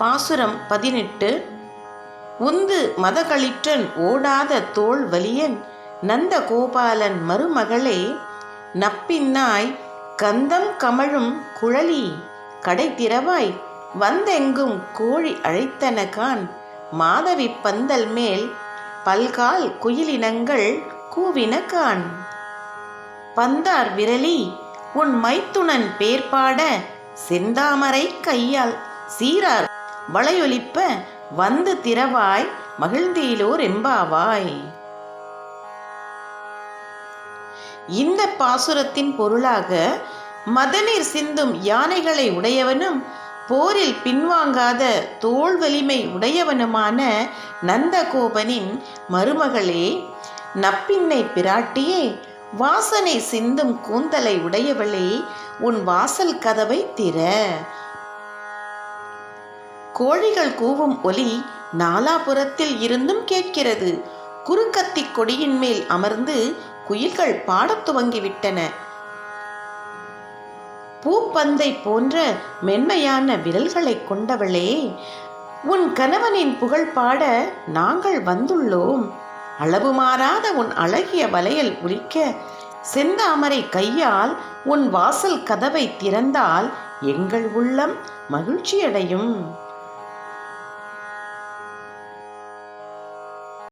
பாசுரம் பதினெட்டு. உந்து மதகளிற்றன் ஓடாத தோள் வலியன் நந்த கோபாலன் மருமகளே நப்பின்னாய் கந்தம் கமழும் குழலி கடை திறவாய் வந்தெங்கும் கோழி அழைத்தன கான் மாதவி பந்தல் மேல் பல்கால் குயிலினங்கள் கூவின கான். பந்தார் விரலி உன் மைத்துனன் பேர்பாட செந்தாமரை கையால் சீரார் வளையொலிப்ப வந்து திறவாய் மகிழ்ந்தீலோர் எம்பாவாய் இந்த பாசுரத்தின் பொருளாக மதநீர் சிந்தும் யானைகளை உடையவனும் போரில் பின்வாங்காத தோள் வலிமை உடையவனுமான நந்தகோபனின் மருமகளே நப்பின்னை பிராட்டியே வாசனை சிந்தும் கூந்தலை உடையவளே உன் வாசல் கதவை திற. கோழிகள் கூவும் ஒலி நாலாபுரத்தில் இருந்தும் கேட்கிறது. குறுக்கத்தி கொடியின் மேல் அமர்ந்து குயில்கள் பாடத் துவங்கிவிட்டன. பூப்பந்தை போன்ற மென்மையான விரல்களை கொண்டவளே உன் கணவனின் புகழ் பாட நாங்கள் வந்துள்ளோம். அளவு மாறாத உன் அழகிய வலையல் உரிக்க செந்தாமரை கையால் உன் வாசல் கதவை திறந்தால் எங்கள் உள்ளம் மகிழ்ச்சியடையும்.